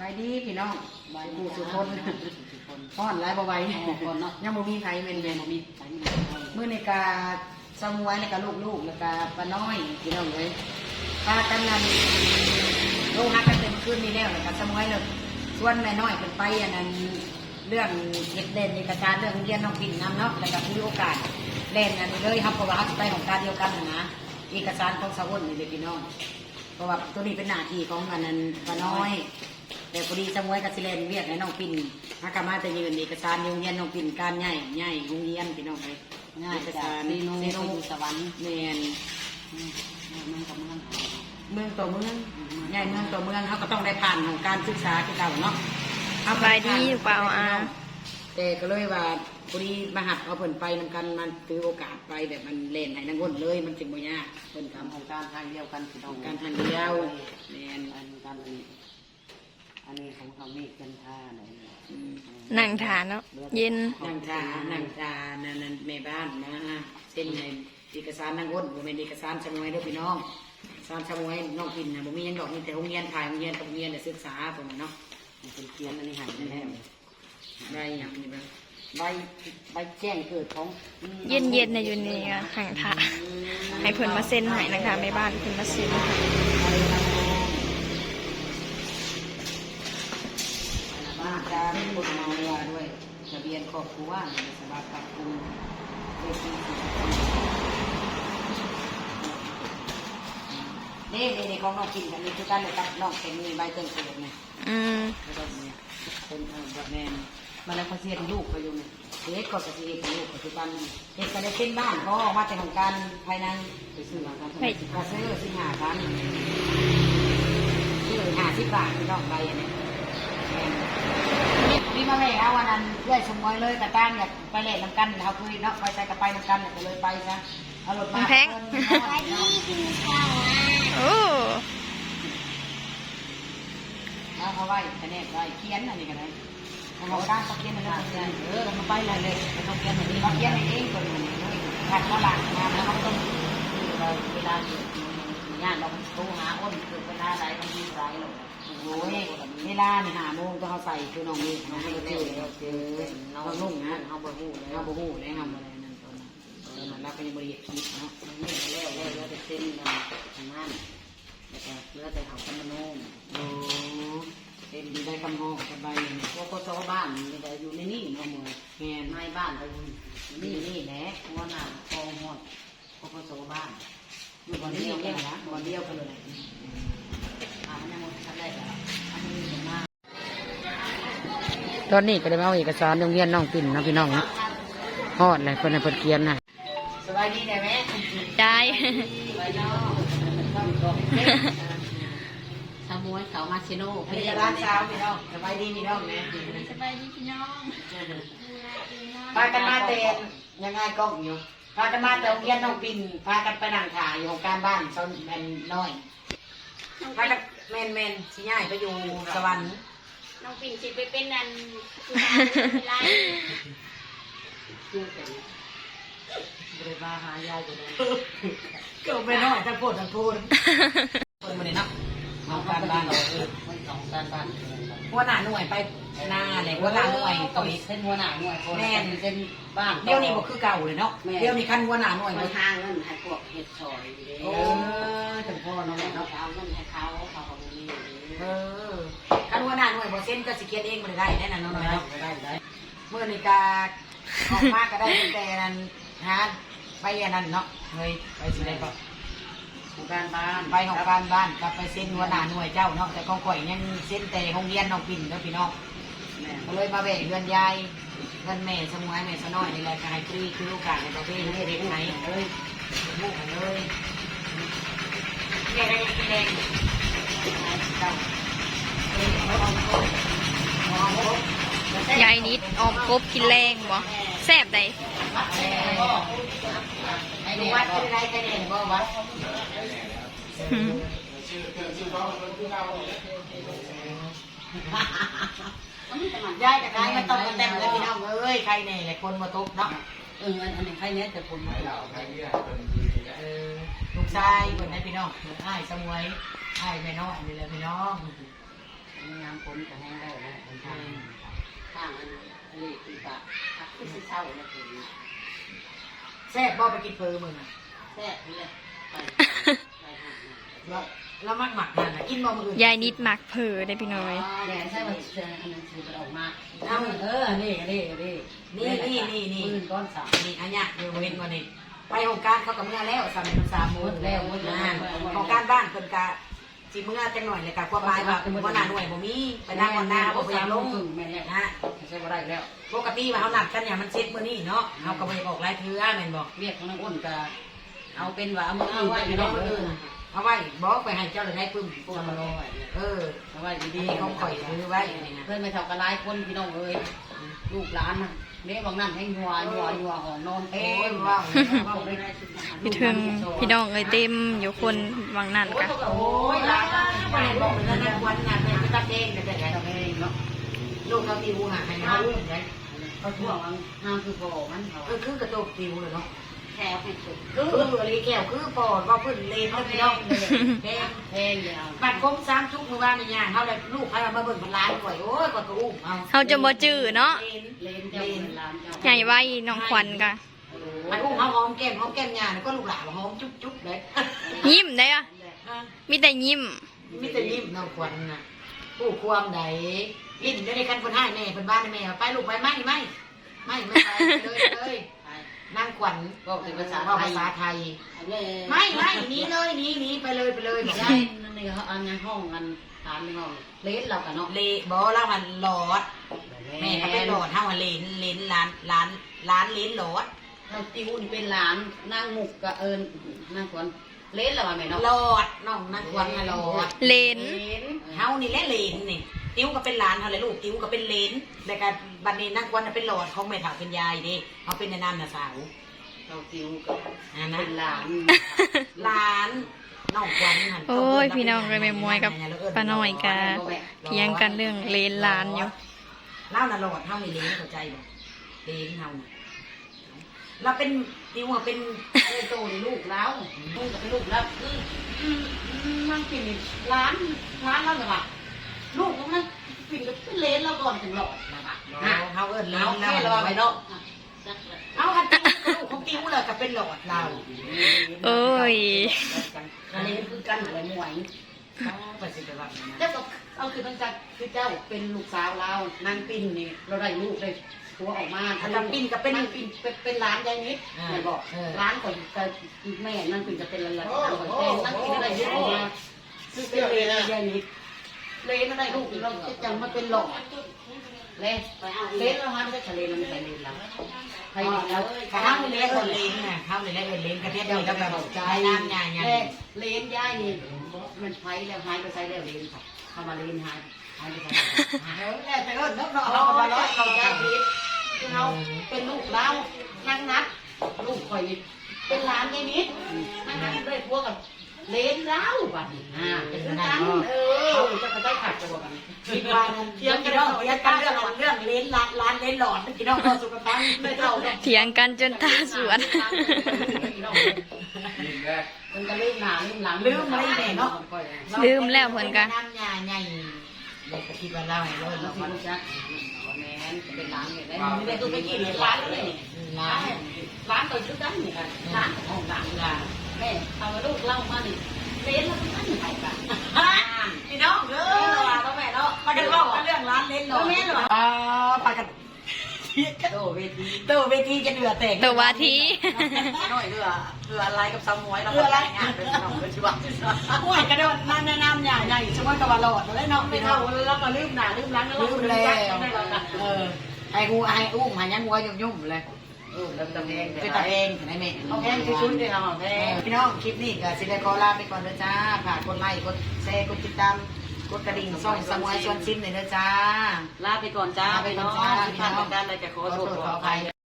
บายดีพี่น้องบายกูสุคนสุคนฮ้อนหลายบ่ไหวอ๋อก่อนเนาะยังบ่มีไผแม่นแม่แม่นบ่มีใส่มีมื้อนี้ก็สมวยแล้วก็ลูกๆแล้วก็ป้าน้อยพี่น้องเอ้ยพากันนั่นลงหากันเต็มคืนนี้แล้วแล้วก็สมวยเลยส่วนแม่น้อยเพิ่นไปอันนั้นเรื่องเฮ็ดเด่นเอกสารเรื่องเรียนน้องปิ่นนํเนาะแล้วก็มีโอกาสเล่นอันนี้เลยครับเพราะว่าเขาสิไปของการเดียวกันน่ะนะเอกสารของสาวนี่เลยพี่น้องเพราะว่าตัวนี้เป็นหน้าที่ของอันนั้นป้าน้อย แต่พอดีสมวยกับสิเลนเวียกให้น้องปิ่นฮักกามาแต่ยืนเอกสารโรงเรียนน้องปิ่นการใหญ่ใหญ่โรงเรียนพี่น้องไปง่ายจากซีโนไปอยู่สวรรค์แมนมันกับมันเมืองต่อเมืองใหญ่เมืองต่อเมืองเขาก็ต้องได้ผ่านของการศึกษาที่เก่าเนาะเอสบายดีอยู่เปล่าอะแต่ก็เลยว่าพอดีมาหัดเอาเพิ่นไปนำกันมันถือโอกาสไปแบบมันเล่นให้นางวนเลยมันจึงบ่ยากเพิ่นทำทำของการทางเดียวกันพี่น้องการทางเดียวแมนอันการ อันนี้อันนี้ของเขามีกันท่าไหนอืมนั่งทานเนาะเย็นนางจานางจานั่นนั่นแม่บ้านนะเส้นในเอกสารนางอ้นบ่แม่นเอกสารชมวยเด้อพี่น้องสารชมวยน้องกินนะบ่มีหยังดอกมีแต่โรงเรียนถ่ายโรงเรียนกับโรงเรียนแต่ศึกษาตรงนั้นเนาะเป็นเขียนอันนี้หายไปแล้วได้หยังนี่บ้างใบใบแจ้งเกิดของเย็นเย็นๆในะอยู่นี่ก็ห่างทาให้เพิ่นมาเซ็นให้นะคะแม่บ้านเพิ่นมาเซ็นให้ ไปละน้อง บ้านจาเป็นบุตรมาเรือด้วยทะเบียนครอบครัวในสภาพปรับปรุงเลขที่นี่นี่นี่ของน้องกินกันนี่คือกันเลยกับน้องแต่มีใบเติมเกิดไงอืมแล้วก็เนี่ยเป็นเออแบบแมนมาแล้วเขาเสียลูกไปอยู่เนี่ยเด็กก็จะเสียลูกปัจจุบันเด็กก็ได้เป็นบ้านพ่อมาแต่ของการภายในไปซื้อหลังการไปซื้อสิหาพันซื้อหาสิบบาทที่ดอกใบอันนี้ นี่มาแม่เอาวันนั้นเลื่อยสมอยเลยกระตั้งอยากไปเล่นน้ำกันเขาคุยเนาะไปใส่กระไปน้ำกันก็เลยไปซะเอารถมาไปดีกินข้าวโอ้เอาเขาไว้คะแนนไว้เขียนอันนี้ก็ได้เอาของการเขาเขียนอะไรเขียนเออมันไปเลยเลยเขาเขียนแบบนี้เขาเขียนเองคนนี้เลยถัดมาหลังมาแล้วเขาต้องเราเวลาอยู่งานเราโทรหาอ้นคือเวลาไรมันมีไรหรอกโอ้ย เวลานี่หาโมงต้องเขาใส่คือน้องนี่น้องนี่เจอเจอเราลุ่งนะเขาบ่ฮู้เขาบ่ฮู้เลยทำอะไรนั่นตอนนั้นตอนนั้นเราก็ยังบริเหตุคิดเนาะนี่แล้วแล้วแล้วจะเส้นทางนั้นแล้วก็เลือแต่เขาคำนมโอ้เป็นดีได้คำห้องสบายเนี่ยพวกก็ชาวบ้านนี่ก็อยู่ในนี่เนาะมือแม่นในบ้านก็อยู่นี่นี่แหละหัวหน้าคองหอดเพวกก็ชาวบ้านอยู่บ่อนเดียวกันนะบ่อนเดียวกันเลยอ่ายังหมดทำได้แล้ว ตอนนี้ก็ได้มาเอาเอกสารโรงเรียนน้องปิ่นนะพี่น้องนะฮอดเลยเพิ่นให้เพิ่นเขียนน่ะสบายดีได้ไหมได้ไปเนาะชาวมวยเขามาชิโน่อันนี้ร้านเช้าพี่น้องสบายดีพี่น้องนะสบายดีพี่น้องพากันมาเตนยังไงกล้องอยู่พากันมาแต่โรงเรียนน้องปิ่นพากันไปนั่งถ่ายอยู่ของการบ้านซอนแมนน้อยพากันแมนแมนสิย้ายไปอยู่สวรรค์ น้องปิ่นสิไปเป็นนันคือไลเชื่อแต่บริบาหายายอยู่เลยก็ไปน้อยทั้งโพดทั้งโพดคนมาเนี่ยเนาะของการบ้านเราเออไม่ของการบ้านหัวหน้าหน่วยไปหน้าเลยหัวหน้าหน่วยตัตัววนี้นี้เส้นหัวหน้าหน่วยคนเส้นบ้านเดี๋ยวนี้บ่คือเก่าเลยเนาะเดี๋ยวนี้คันหัวหน้าหน่วยมับ่นทางเงินให้พวกเห็ดซอยเออถึงพ่อเนาะเราเนาะเอาเงินให้เขาเขาเอาเงินเออคันหัวหน้าหน่วยบ่เซ็นก็สิเขียนเองบ่ได้ได้แน่นอนได้เนาะได้ได้เมื่อนี้กาออกมาก็ได้แต่นั้นหาไปอันนั้นเนาะเฮ้ยไปสิได้ก็ของการบ้านไปของการบ้านกลับไปเซ็นหัวหน้าหน่วยเจ้าเนาะแต่ของข่อยยังเซ็นแต่โรงเรียนน้องปิ่นเนาะพี่น้องก็เลยมาแบ่งเงินยายเงินแม่สมไวยแม่สน้อยนี่แหละก็ให้ฟรีคือโอกาสในประเทศให้เด็กไหนเอ้ยลูกเลยแม่ได้กินแดงเจ้าเอ้ยเอาเอาเอาเอาเอา ยาย นิดออมกบกินแรงบ่แซ่บใดไอ้นี่วัดไม่ได้ใครเห็นบ่วัดอืมยายกับนายมันต้องกันเต็มเลยพี่น้องเอ้ยใครเนี่ยแหละคนมาตุกเนาะเอออันนี้ใครเนี้ยแต่ผมไม่เอาเออลูกชายคนนี้พี่น้องอ้ายสมวยอ้ายแม่น้อยนี่แหละพี่น้องงานผมแต่คือสิเศร้าแล้วคือแซ่บบ่ไปกินเฟอมึงอะแซ่บนี่แหละไปไปหาแล้วแล้วมักหมักนั่นน่ะกินบ่มื้ออื่นยายนิดมักเผลอได้พี่น้อย แดนใช่ว่าเจออันนั้นคือมันออกมาเอาเออนี่นี่นี่นี่นี่นี่นี่ปืนก้อนสามนี่อันเนี้ยเดี๋ยวเห็นบ่นี่ไปของการเขากับเมื่อแล้วสามสามโมงแล้วหมดนะของการบ้านเพิ่นกะ สิเมื่อจังหน่อยเลยกะความหมายว่าบ่น่าหน่วยบ่มีไปนั่งวันหน้าบ่ไปยังลงแม่นแล้วนะใช่บ่ได้แล้วปกติว่าเขานัดกันเนี่ยมันเซ็ตมื้อนี้เนาะเฮาก็บ่ได้บอกหลายเทื่อแม่นบ่เรียกของน้องอ้นก็เอาเป็นว่าเอามืออื่นไปพี่น้องเออเอาไว้บอกไปให้เจ้าเลยได้ปึ้มปวดมาลอยเออเอาไว้ดีดีๆเขาข่อยซื้อไว้นี่นะเพื่อนไปเท่ากันหลายคนพี่น้องเอ้ยลูกหลานน่ะ เด้บางนั่นให้ยัวยัวยัวหอนอนเอ้เอ้ยยว่าพี่ถึงพี่น้องเอ้ยเต็มอยู่คนวังนั่นกะโอ้ยลาได้บอกเลยนะวันนั้นแม่ไปตัดเองแต่แต่ไงเนาะลูกเราติวหาให้เขาเลยเขาทั่วมันห้ามคือพอมันเออคือกระตุกติวเลยเนาะ แค่ให้สุดคือคืออะไรแก้วคือปอดว่าพื้นเลนเขาพี่น้องแดงแพงอย่างบัดคมซ้ำทุกเมื่อวานในย่างเขาเลยลูกเขามาเบิ่งเป็นร้านก่อยโอ้ยก่อยก็อุ้มเอาเฮาจะบ่จื้อเนาะเลนเจ้าเป็นหลานเจ้าใหญ่ไว้น้องควันกะมันอุ้มเขาหอมแก้มหอมแก้มย่างก็ลูกหลานหอมจุ๊บจุ๊บเลยยิ้มได้อะมีแต่ยิ้มมิตรยิ้มน้องควันน่ะผู้ความใดยิ้มได้ในคันคนให้แม่คนบ้านแม่ไปลูกไปไม่ไม่ไม่ไม่ไปเลยเลยนั่งข วัญบอกเป็นภาษาว่าไทภายษาไทยเลยไม่ไม่หนีเลยหนีหนีไปเลยไปเลยบอกได้ได้นั่นนี่เขาอันยังห้องกันถามในห้องเลนเรากันเนาะเลบอเล่ามันหลอดแม่เขาเป็นหลอดเท่าว่าเลนเลนร้านร้านร้านเลนหลอดเราติวนี่เป็นหลานนางมุกกับเอิญนางขวัญเลนเราว่าแม่เนาะหลอดน้องนั่งควันน่ะหลอดเลนเฮานี่แหละเลนนี่ติ้วก็เป็นหลานเฮาเลยลูกติ้วก็เป็นเลนแล้วก็บัดนี้นั่งควันน่ะเป็นหลอดของแม่ถาเป็นยายเด้เขาเป็นในนามน่ะสาว เราติวกับอ่านะเป็นหลานหลานน้องควันหั่นโอ้ยพี่น้องเลยแม่มวยกับป้าน้อยกะเถียงกันเรื่องเลนลานอยู่เล่าน่ะหลอดเฮานี่เลนเข้าใจบ่เลนเฮาน่ะเราเป็นติ้วอะเป็นเอ้ยโตในลูกแล้วลูกกับเป็นลูกแล้วคืออืมอืมมันเป็นร้านร้านแล้วเหรอวะลูกมันเป็นกับเป็นเลนเราก่อนถึงหลอดนะวะเฮาเฮาเอิ้นเลเอานแค่เราไปเนาะเอาคันติ้ว ลูกของติ้วเลยก็เป็นหลอดเราเอ้ยอันนี้คือกันอะไรมวยเขาไปสิไปว่าอย่างนั้นเจ้าก็เอาคือตั้งใจคือเจ้าเป็นลูกสาวเรานางปิ้นนี่เราได้ลูกได้ตัวออกมาอันนั้นปิ้นก็เป็นนางปิ้นเป็นเป็นร้านยายนิดอ่าไม่บอกเออร้านก่อนจะแม่นั่นปิ้นจะเป็นร้านร้านก่อนแต่นางปิ้นได้ลูกออกมาคือเป็นเลยยายนิดเลยไม่ได้ลูกเราจะจังมาเป็นหลอดเลยเลนเราหาไม่ได้ทะเลเราไม่ใช่เลนเรา ใครเราข้าวเล็กคนเล้งน่ะข้าวเล็กคนเล้งกระเทียมนี่ก็แบบใช้น้ำใหญ่ใหญ่แม่เลนย่ายนี่มันไฟแล้วหายไปใช้แล้วเลนค่ะเข้ามาเลนหายหายไปใช้เฮ้ยแต่เอิ้นนกเนาะเราเราก็ก็มามาร้ร้ออยยเขาเขาใจใจผิดคือเราเป็นลูกเรานั่งนัดลูกคอยนี่เป็นหลานยายนิดนั่งนัดได้พวกกับ เลนเราบัดนี้อ่าเป็นกันเออจะไปได้ขาดจะบอกกันคิดว่าเทียงกันเนาะเทียงกันเรื่องเรื่องเล้นร้านร้านเล้นหลอดพี่น้องเราสุขภาพไม่เท่าเนาะเถียงกันจนตาสวนมันก็ลืมหน้าลืมหลังลืมแล้วเพิ่นกะน้ำใหญ่ใหญ่เด็กก็คิดว่าเราให้เลิศเราเราไม่ก็รู้จักแม่เป็นหลานเนี่ยได้ไม่ได้ตัวไปกินร้านเลยร้าร้านนร้านตัวชุดนั้นนี่ค่ะร้านของหลังล่ะ แม่เอาลูกเล่ามานี่เลนแล้วมันไม่ไปกันพี่น้องเด้อแม่เนาะมากันเล่ากันเรื่องร้านเล้นหลอดอ่าพากันโตเวทีเตอเวทีจะเดือดแตกตัววาทีน้อยเรือเรืออะไรกับซ้ำมวยเราเรืออะไรงานเป็นน้องเป็นชีวะห่วยกระโดดน้ำน้ำใหญ่ใหญ่ช่วยกับว่าหลอดแล้วเนาะไม่ไม่เท่าเท่าแล้วก็ลืมหน้าลืมหลังแล้วลืมแล้วได้เราละเออไอ้กูไอ้อุ้มหายังหัวยุ่มๆเลย เออแล้วตะแพงเป็นตาเองไอ้แม่เอาแพงที่ชุดเลยเอาแพงพี่น้องคลิปนี้ก็สิได้ขอลาไปก่อนเด้อจ้าฝากกดไลค์กดแชร์กดติดตามกดกระดิ่งส่องสมวยชวนซิมเลยเด้อจ้าลาไปก่อนจ้าลาไปไปก่อนน้องจ้าที่ผ่านการอะไรจะขอโทษขออภัย